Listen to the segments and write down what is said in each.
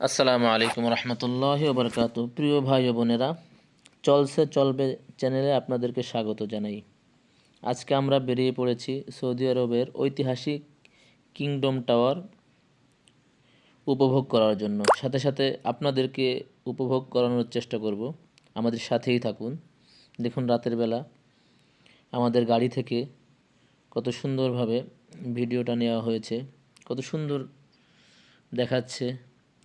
আসসালামু আলাইকুম রহমতুল্লাহ বরকাত প্রিয় ভাই ও বোনেরা, চলছে, চলবে চ্যানেলে আপনাদেরকে স্বাগত জানাই। আজকে আমরা বেরিয়ে পড়েছি সৌদি আরবের ঐতিহাসিক কিংডম টাওয়ার উপভোগ করার জন্য। সাথে সাথে আপনাদেরকে উপভোগ করানোর চেষ্টা করব। আমাদের সাথেই থাকুন। দেখুন রাতের বেলা আমাদের গাড়ি থেকে কত সুন্দরভাবে ভিডিওটা নেওয়া হয়েছে, কত সুন্দর দেখাচ্ছে।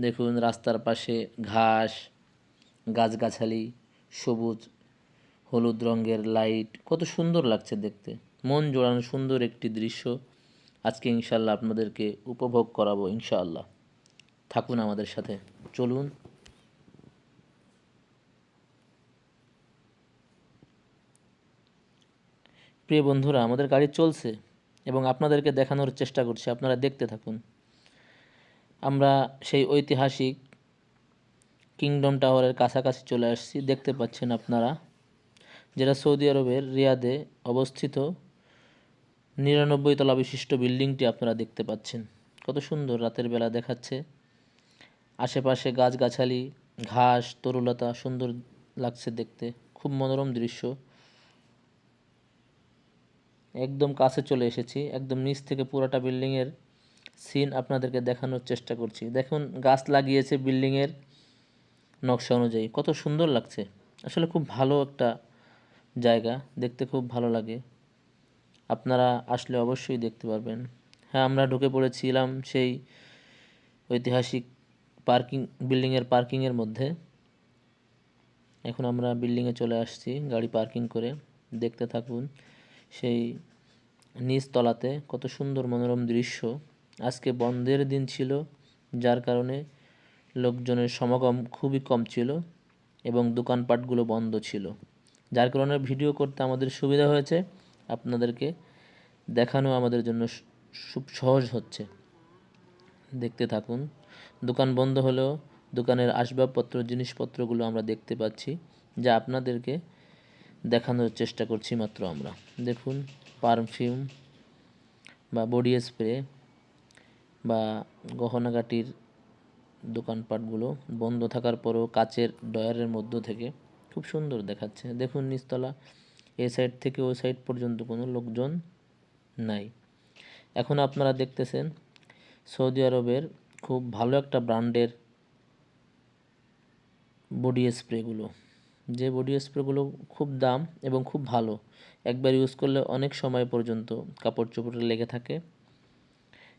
দেখুন, রাস্তার পাশে ঘাস, গাছগাছালি, সবুজ, হলুদ রঙের লাইট। কত সুন্দর লাগছে দেখতে। মন জোড়ানো সুন্দর একটি দৃশ্য। আজকে ইনশাল্লাহ আপনাদেরকে উপভোগ করাবো ইনশাআল্লাহ থাকুন আমাদের সাথে। চলুন। প্রিয় বন্ধুরা, আমাদের গাড়ি চলছে এবং আপনাদেরকে দেখানোর চেষ্টা করছি। আপনারা দেখতে থাকুন। আমরা সেই ঐতিহাসিক কিংডম টাওয়ারের কাছাকাছি চলে আসছি। দেখতে পাচ্ছেন আপনারা যেটা সৌদি আরবের রিয়াদে অবস্থিত। নিরানব্বই তলা বিশিষ্ট বিল্ডিংটি আপনারা দেখতে পাচ্ছেন। কত সুন্দর রাতের বেলা দেখাচ্ছে। আশেপাশে গাছগাছালি, ঘাস, তরুলতা, সুন্দর লাগছে দেখতে। খুব মনোরম দৃশ্য। একদম কাছে চলে এসেছি। একদম নিচ থেকে পুরোটা বিল্ডিংয়ের সিন আপনাদেরকে দেখানোর চেষ্টা করছি। দেখুন, গাছ লাগিয়েছে বিল্ডিংয়ের নকশা অনুযায়ী। কত সুন্দর লাগছে। আসলে খুব ভালো একটা জায়গা। দেখতে খুব ভালো লাগে। আপনারা আসলে অবশ্যই দেখতে পারবেন। হ্যাঁ আমরা ঢুকে পড়েছিলাম সেই ঐতিহাসিক পার্কিং, বিল্ডিংয়ের পার্কিংয়ের মধ্যে। এখন আমরা বিল্ডিংয়ে চলে আসছি, গাড়ি পার্কিং করে। দেখতে থাকুন সেই নিচ তলাতে কত সুন্দর মনোরম দৃশ্য। আজকে বন্ধের দিন ছিল, যার কারণে লোকজনের সমাগম খুবই কম ছিল এবং দোকানপাটগুলো বন্ধ ছিল। যার কারণে ভিডিও করতে আমাদের সুবিধা হয়েছে, আপনাদেরকে দেখানো আমাদের জন্য সহজ হচ্ছে। দেখতে থাকুন, দোকান বন্ধ হলেও দোকানের আসবাবপত্র, জিনিসপত্রগুলো আমরা দেখতে পাচ্ছি, যা আপনাদেরকে দেখানোর চেষ্টা করছি মাত্র আমরা। দেখুন, পারফিউম বা বডি স্প্রে বা গহনাগাটির দোকানপাটগুলো বন্ধ থাকার পরেও কাচের ডয়ারের মধ্য থেকে খুব সুন্দর দেখাচ্ছে। দেখুন নিচতলা, এ সাইড থেকে ওই সাইড পর্যন্ত কোনো লোকজন নাই। এখন আপনারা দেখতেছেন সৌদি আরবের খুব ভালো একটা ব্র্যান্ডের বডি স্প্রেগুলো। যে বডি স্প্রেগুলো খুব দাম এবং খুব ভালো। একবার ইউজ করলে অনেক সময় পর্যন্ত কাপড় চোপড়ে লেগে থাকে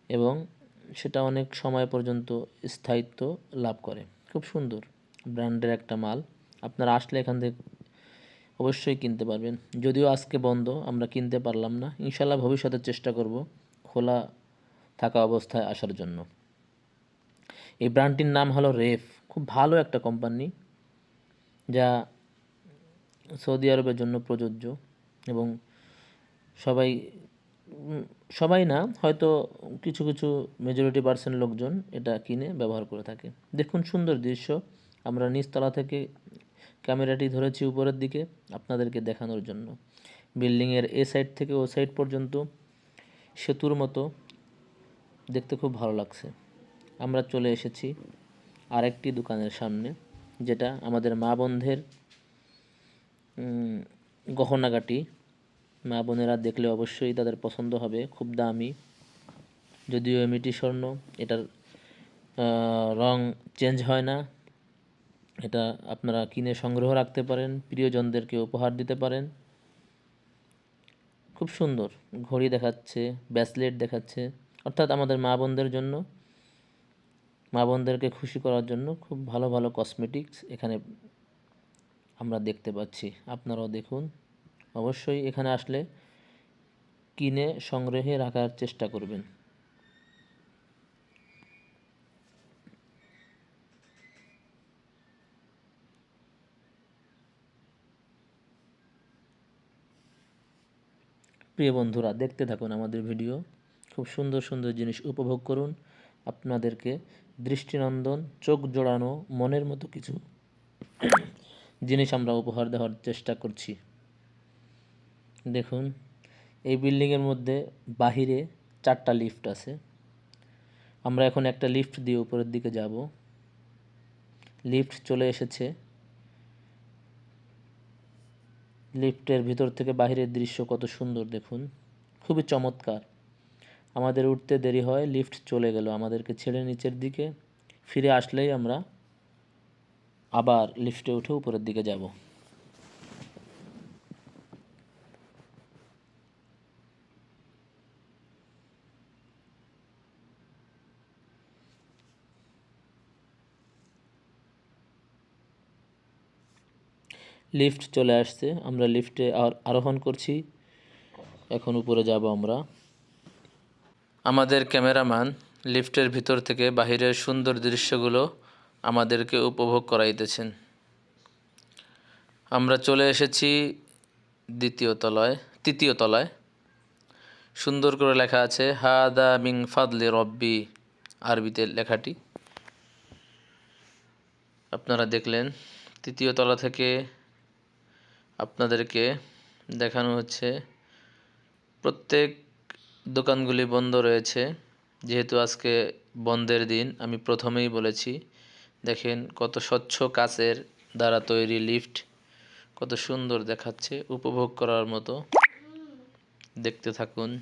এবং সেটা অনেক সময় পর্যন্ত স্থায়িত্ব লাভ করে। খুব সুন্দর ব্র্যান্ডের একটা মাল। আপনারা আসলে এখান থেকে অবশ্যই কিনতে পারবেন। যদিও আজকে বন্ধ, আমরা কিনতে পারলাম না। ইনশাল্লাহ ভবিষ্যতে চেষ্টা করব খোলা থাকা অবস্থায় আসার জন্য। এই ব্র্যান্ডটির নাম হলো রেফ। খুব ভালো একটা কোম্পানি, যা সৌদি আরবের জন্য প্রযোজ্য এবং সবাই সবাই না, হয়তো কিছু কিছু মেজরিটি পার্সেন্ট লোকজন এটা কিনে ব্যবহার করে থাকে। দেখুন সুন্দর দৃশ্য। আমরা নিচতলা থেকে ক্যামেরাটি ধরেছি উপরের দিকে আপনাদেরকে দেখানোর জন্য। বিল্ডিংয়ের এ সাইড থেকে ও সাইড পর্যন্ত সেতুর মতো। দেখতে খুব ভালো লাগছে। আমরা চলে এসেছি আরেকটি দোকানের সামনে, যেটা আমাদের মা বন্ধের গহনাগাটি। মা বোনেরা দেখলে অবশ্যই তাদের পছন্দ হবে, খুব দামি। যদিও এমিটি স্বর্ণ, এটার রং চেঞ্জ হয় না। এটা আপনারা কিনে সংগ্রহ রাখতে পারেন, প্রিয়জনদেরকে উপহার দিতে পারেন। খুব সুন্দর, ঘড়ি দেখাচ্ছে, ব্যাসলেট দেখাচ্ছে, অর্থাৎ আমাদের মা বোনদের জন্য, মা বোনদেরকে খুশি করার জন্য খুব ভালো ভালো কসমেটিক্স এখানে আমরা দেখতে পাচ্ছি। আপনারাও দেখুন। অবশ্যই এখানে আসলে কিনে সংগ্রহে রাখার চেষ্টা করবেন। প্রিয় বন্ধুরা, দেখতে থাকুন আমাদের ভিডিও। খুব সুন্দর সুন্দর জিনিস উপভোগ করুন। আপনাদেরকে দৃষ্টিনন্দন, চোখ জোড়ানো, মনের মতো কিছু জিনিস আমরা উপহার দেওয়ার চেষ্টা করছি। দেখুন, এই বিল্ডিংয়ের মধ্যে বাহিরে চারটা লিফট আছে। আমরা এখন একটা লিফট দিয়ে উপরের দিকে যাব। লিফট চলে এসেছে। লিফটের ভিতর থেকে বাহিরের দৃশ্য কত সুন্দর দেখুন। খুবই চমৎকার। আমাদের উঠতে দেরি হয়, লিফট চলে গেল। আমাদেরকে ছেড়ে নিচের দিকে ফিরে আসলেই আমরা আবার লিফটে উঠে উপরের দিকে যাব। লিফট চলে আসছে। আমরা লিফটে আর- আরোহণ করছি। এখন উপরে যাব আমরা। আমাদের ক্যামেরাম্যান লিফটের ভিতর থেকে বাহিরের সুন্দর দৃশ্যগুলো আমাদেরকে উপভোগ করাইতেছেন। আমরা চলে এসেছি দ্বিতীয় তলায়, তৃতীয় তলায়। সুন্দর করে লেখা আছে, হাদা মিং ফাদলি রব্বি আরবিতে লেখাটি। আপনারা দেখলেন, তৃতীয় তলা থেকে আপনাদেরকে দেখানো হচ্ছে। প্রত্যেক দোকানগুলি বন্ধ রয়েছে। যেহেতু আজকে বন্ধের দিন, আমি প্রথমেই বলেছি, দেখেন কত স্বচ্ছ কাচের দ্বারা তৈরি লিফট, কত সুন্দর দেখাচ্ছে, উপভোগ করার মতো। দেখতে থাকুন।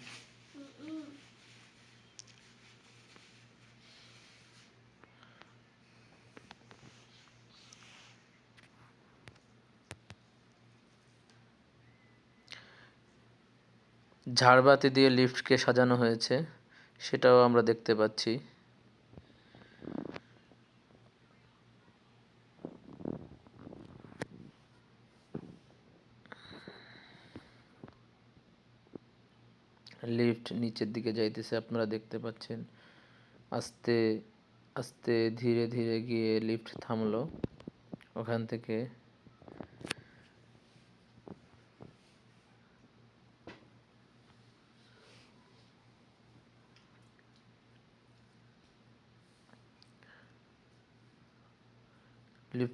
ঝাড়বাতি দিয়ে লিফটকে সাজানো হয়েছে, সেটাও আমরা দেখতে পাচ্ছি। লিফট নিচের দিকে যাইতেছে, আপনারা দেখতে পাচ্ছেন। আস্তে আস্তে ধীরে ধীরে গিয়ে লিফট থামলো। ওখান থেকে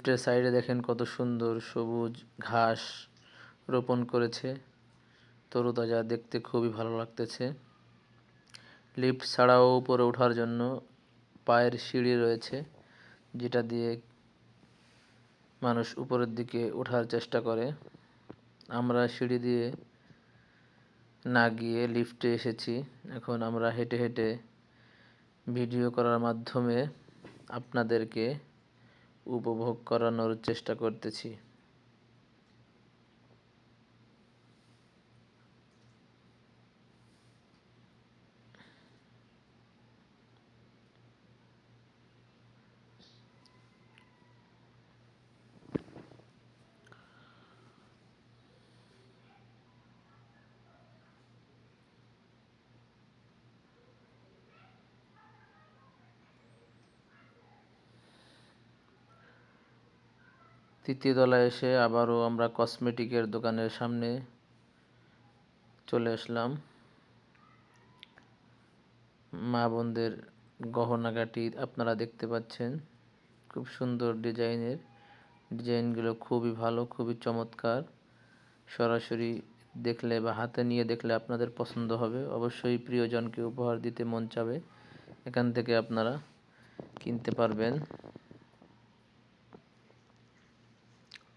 লিফটের সাইডে দেখেন কত সুন্দর সবুজ ঘাস রোপণ করেছে। তরুতাজা দেখতে খুবই ভালো লাগতেছে। লিফট ছাড়াও উপরে ওঠার জন্য পায়ের সিঁড়ি রয়েছে, যেটা দিয়ে মানুষ উপরের দিকে ওঠার চেষ্টা করে। আমরা সিঁড়ি দিয়ে না গিয়ে লিফটে এসেছি। এখন আমরা হেঁটে হেঁটে ভিডিও করার মাধ্যমে আপনাদেরকে উপভোগ করানোর চেষ্টা করতেছি। তৃতীয় তলায় এসে আবারও আমরা কসমেটিকের দোকানের সামনে চলে আসলাম। মা বোনদের গহনাগাটি আপনারা দেখতে পাচ্ছেন। খুব সুন্দর ডিজাইনের। ডিজাইনগুলো খুবই ভালো, খুবই চমৎকার। সরাসরি দেখলে বা হাতে নিয়ে দেখলে আপনাদের পছন্দ হবে। অবশ্যই প্রিয়জনকে উপহার দিতে মন চাবে। এখান থেকে আপনারা কিনতে পারবেন।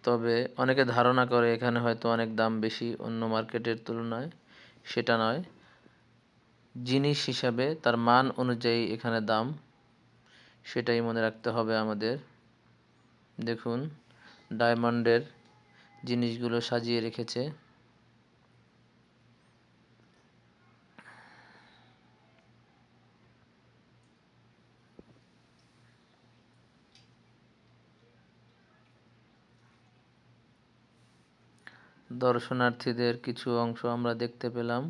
তবে অনেকে ধারণা করে এখানে হয়তো অনেক দাম বেশি অন্য মার্কেটের তুলনায়। সেটা নয়। জিনিস হিসাবে তার মান অনুযায়ী এখানে দাম, সেটাই মনে রাখতে হবে আমাদের। দেখুন, ডায়মন্ডের জিনিসগুলো সাজিয়ে রেখেছে। দর্শনার্থীদের কিছু অংশ আমরা দেখতে পেলাম।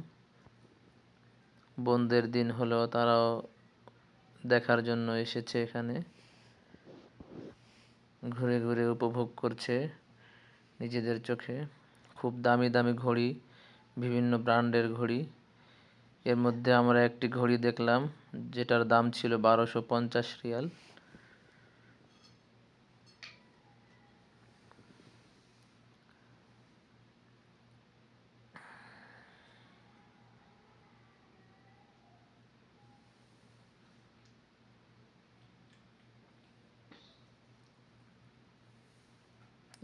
বন্ধের দিন হলেও তারাও দেখার জন্য এসেছে এখানে। ঘুরে ঘুরে উপভোগ করছে নিজেদের চোখে। খুব দামি দামি ঘড়ি, বিভিন্ন ব্র্যান্ডের ঘড়ি। এর মধ্যে আমরা একটি ঘড়ি দেখলাম, যেটার দাম ছিল বারোশো পঞ্চাশ রিয়াল।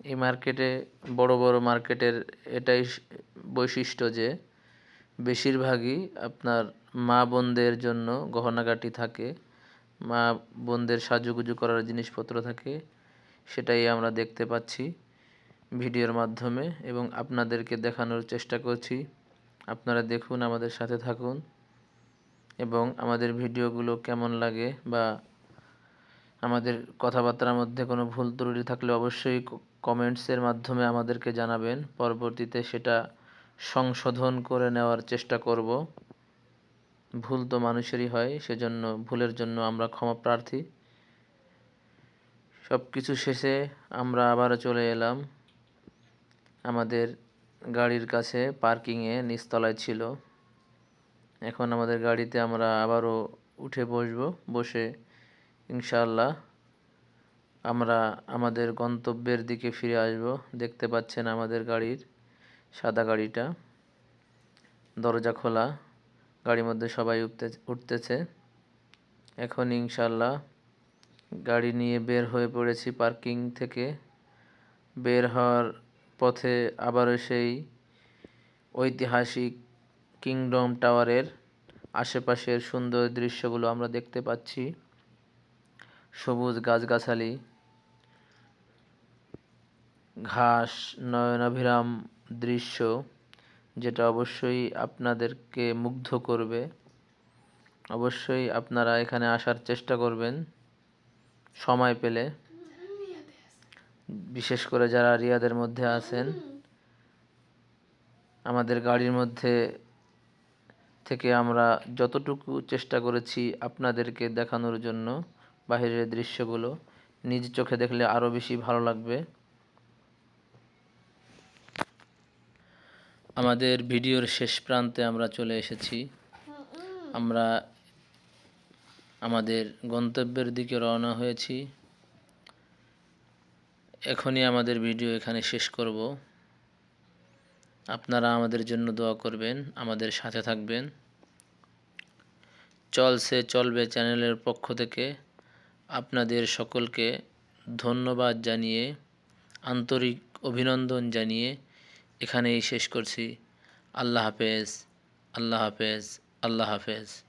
এই মার্কেটে, বড় বড় মার্কেটের এটাই বৈশিষ্ট্য যে, বেশিরভাগই আপনার মা বোনদের জন্য গহনাগাটি থাকে, মা বোনদের সাজুগুজু করার জিনিসপত্র থাকে, সেটাই আমরা দেখতে পাচ্ছি ভিডিওর মাধ্যমে এবং আপনাদেরকে দেখানোর চেষ্টা করছি। আপনারা দেখুন, আমাদের সাথে থাকুন এবং আমাদের ভিডিওগুলো কেমন লাগে বা আমাদের কথাবার্তার মধ্যে কোনো ভুল ত্রুটি থাকলে অবশ্যই কমেন্টসের মাধ্যমে আমাদেরকে জানাবেন। পরবর্তীতে সেটা সংশোধন করে নেওয়ার চেষ্টা করব। ভুল তো মানুষেরই হয়, সেজন্য ভুলের জন্য আমরা ক্ষমা প্রার্থী। সব কিছু শেষে আমরা আবারও চলে এলাম। আমাদের গাড়ির কাছে পার্কিংয়ে নিচতলায় ছিল। এখন আমাদের গাড়িতে আমরা আবারও উঠে বসবো। বসে ইনশাআল্লাহ আমরা আমাদের গন্তব্যের দিকে ফিরে আসব। দেখতে পাচ্ছেন আমাদের গাড়ির সাদা গাড়িটা। দরজা খোলা। গাড়ির মধ্যে সবাই উঠতে, উঠতেছে। এখন ইনশাআল্লাহ গাড়ি নিয়ে বের হয়ে পড়েছি পার্কিং থেকে। বের হওয়ার পথে আবারও সেই ঐতিহাসিক কিংডম টাওয়ারের আশেপাশের সুন্দর দৃশ্যগুলো আমরা দেখতে পাচ্ছি। সবুজ গাছগাছালি। ঘাস, নয়নাভিরাম দৃশ্য, যেটা অবশ্যই আপনাদেরকে মুগ্ধ করবে। অবশ্যই আপনারা এখানে আসার চেষ্টা করবেন সময় পেলে। বিশেষ করে যারা রিয়াদের মধ্যে আছেন, আমাদের গাড়ির মধ্যে থেকে আমরা যতটুকু চেষ্টা করেছি আপনাদেরকে দেখানোর জন্য বাইরের দৃশ্যগুলো, নিজ চোখে দেখলে আরও বেশি ভালো লাগবে। আমাদের ভিডিওর শেষ প্রান্তে আমরা চলে এসেছি। আমরা আমাদের গন্তব্যের দিকে রওনা হয়েছি। এখনই আমাদের ভিডিও এখানে শেষ করব। আপনারা আমাদের জন্য দোয়া করবেন, আমাদের সাথে থাকবেন। চলছে চলবে চ্যানেলের পক্ষ থেকে আপনাদের সকলকে ধন্যবাদ জানিয়ে, আন্তরিক অভিনন্দন জানিয়ে এখানেই শেষ করছি। আল্লাহ হাফেজ আল্লাহ হাফেজ আল্লাহ হাফেজ।